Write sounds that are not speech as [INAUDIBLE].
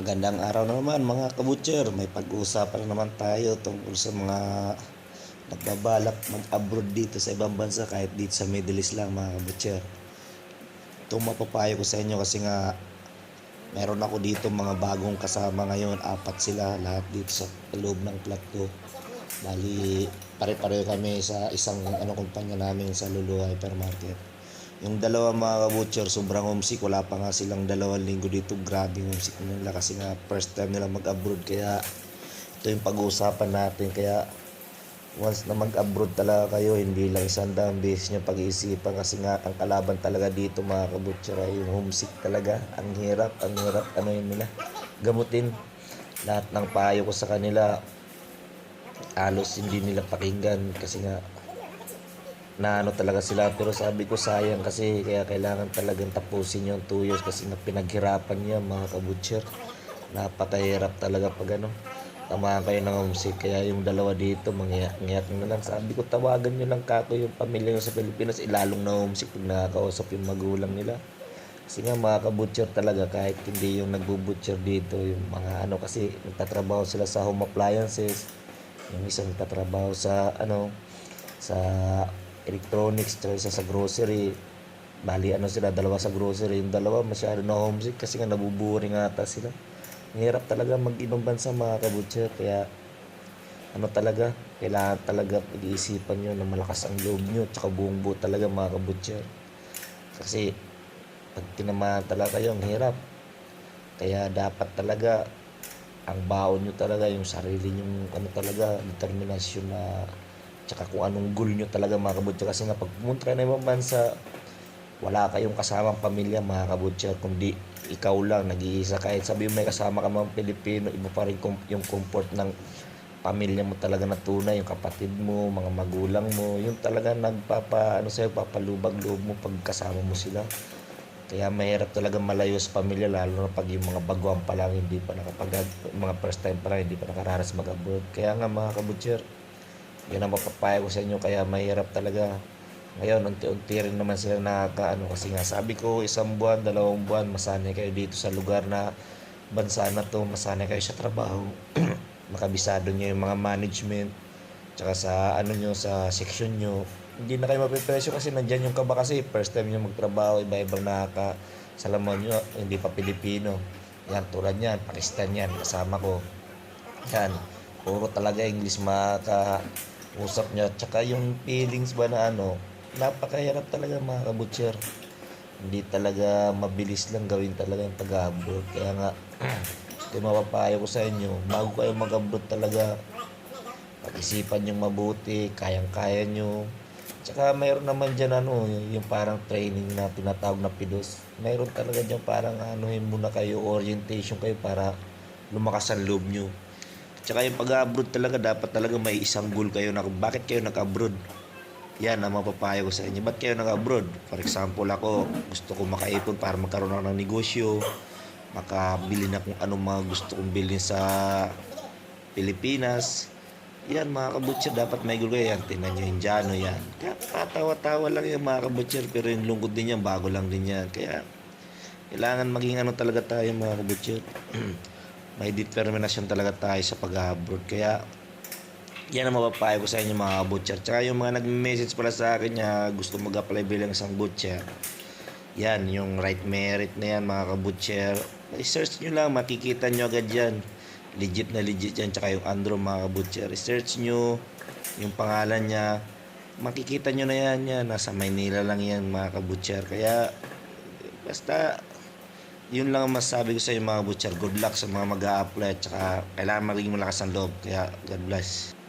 Magandang araw na naman mga kabutcher. May pag-uusapan na naman tayo tungkol sa mga nagbabalak mag-abroad dito sa ibang bansa kahit dito sa Middle East lang mga kabutcher. Itong mapapayo ko sa inyo kasi nga meron ako dito mga bagong kasama ngayon. Apat sila lahat dito sa loob ng flat ko. Bali, pare-pareho kami sa isang ano kumpanya namin sa Lulu Hypermarket. Yung dalawa mga kabutcher, sobrang homesick. Wala pa nga silang dalawang linggo dito. Grabe homesick nila kasi nga first time nila mag-abroad. Kaya ito yung pag-uusapan natin. Kaya once na mag-abroad talaga kayo, hindi lang isang daang beses nyo pag-iisipan kasi nga ang kalaban talaga dito mga kabutcher ay yung homesick talaga. Ang hirap, ang hirap, ano yun nila, gamutin. Lahat ng payo ko sa kanila, alos hindi nila pakinggan kasi nga na ano talaga sila. Pero sabi ko sayang kasi kaya kailangan talagang tapusin yung 2 years kasi na pinaghirapan niya mga kabutcher. Napakahirap talaga pag ano tamaan kayo ng homesick kaya yung dalawa dito mangiyak-ngiyak na lang. Sabi ko tawagan nyo lang kako yung pamilya nyo sa Pilipinas. Ilalong na homesick pag nakakausap yung magulang nila. Kasi nga mga kabutcher talaga kahit hindi yung nagbubutcher dito yung mga ano kasi nagtatrabaho sila sa home appliances. Yung isang nagtatrabaho sa ano sa electronics tsaka isa sa grocery. Bali ano sila dalawa sa grocery. Yung dalawa masyado na homesick kasi nga nabuburing ata sila. Hirap talaga mag ibang bansa mga kabutcher kaya ano talaga kailangan talaga pag-iisipan nyo na malakas ang loob nyo tsaka buong buo talaga mga kabutcher kasi pag tinamaan talaga kayo ang hirap. Kaya dapat talaga ang baon nyo talaga yung sarili nyong ano talaga determinasyon na tsaka kung anong goal nyo talaga mga kabutcher kasi nga pag pumunta ng ibang bansa wala kayong kasamang pamilya mga kabutcher kundi ikaw lang nag-iisa kahit sabi mo may kasama ka mga Pilipino iba pa rin yung comfort ng pamilya mo talaga na tunay. Yung kapatid mo mga magulang mo yung talaga nagpapa ano sa'yo papalubag loob mo pag kasama mo sila. Kaya mahirap talaga malayo sa pamilya lalo na pag yung mga baguhan pa lang hindi pa nakapag mga first time pa lang hindi pa nakaranas mag-abroad. Kaya nga mga kabutcher yun ang mapapayo ko sa inyo kaya mahirap talaga. Ngayon unti-unti rin naman sila nakakaano kasi nga sabi ko isang buwan dalawang buwan masanay kayo dito sa lugar na bansa na to masanay kayo sa trabaho. [CLEARS THROAT] Makabisado nyo yung mga management tsaka sa ano nyo sa section nyo. Hindi na kayo mapipresyo kasi nandyan yung kaba kasi first time nyo magtrabaho iba-ibang nakaka salaman nyo hindi pa Pilipino. Yan tulad yan Pakistan yan kasama ko. Yan puro talaga English makaka usap niya. Tsaka yung feelings ba na ano napakahirap talaga mga kabutcher hindi talaga mabilis lang gawin talaga yung pag-abroad. Kaya nga [CLEARS THROAT] yung mapapayo ko sa inyo. Bago kayo mag-abroad talaga pag-isipan yung mabuti kayang-kaya nyo. Tsaka mayroon naman dyan ano yung parang training na tinatawag na pidos mayroon talaga dyan parang anuhin muna kayo orientation kayo para lumakas ang loob nyo Tsaka yung pag-abroad talaga, dapat talaga may isang goal kayo na bakit kayo nag-abroad. Yan ang mapapayo ko sa inyo. Ba't kayo nag-abroad? For example, ako, gusto ko makaipon para magkaroon ng negosyo, makabili na kung anong mga gusto kong bilhin sa Pilipinas. Yan mga kabutcher, dapat may kayo. Yan, tinan nyo yung Jano yan. Kaya tatawa-tawa lang yung mga kabutcher, pero yung lungkot din yan, bago lang din yan. Kaya, kailangan maging ano talaga tayo mga kabutcher. [CLEARS THROAT] may determinasyon talaga tayo sa pag-abroad. Kaya, yan ang mapapayo ko sa inyo mga butcher. Tsaka yung mga nag-message pala sa akin na gusto mag-apply bilang isang butcher. Yan, yung right merit na yan mga kabutcher. I-search nyo lang, makikita nyo agad yan. Legit na legit yan. Tsaka yung Andro mga kabutcher. I-search nyo yung pangalan niya. Makikita nyo na yan yan. Nasa Maynila lang yan mga kabutcher. Kaya, basta yun lang ang masasabi ko sa inyo mga butcher. Good luck sa mga mag-a-apply at saka kailangan maging malakas ang loob. Kaya God bless.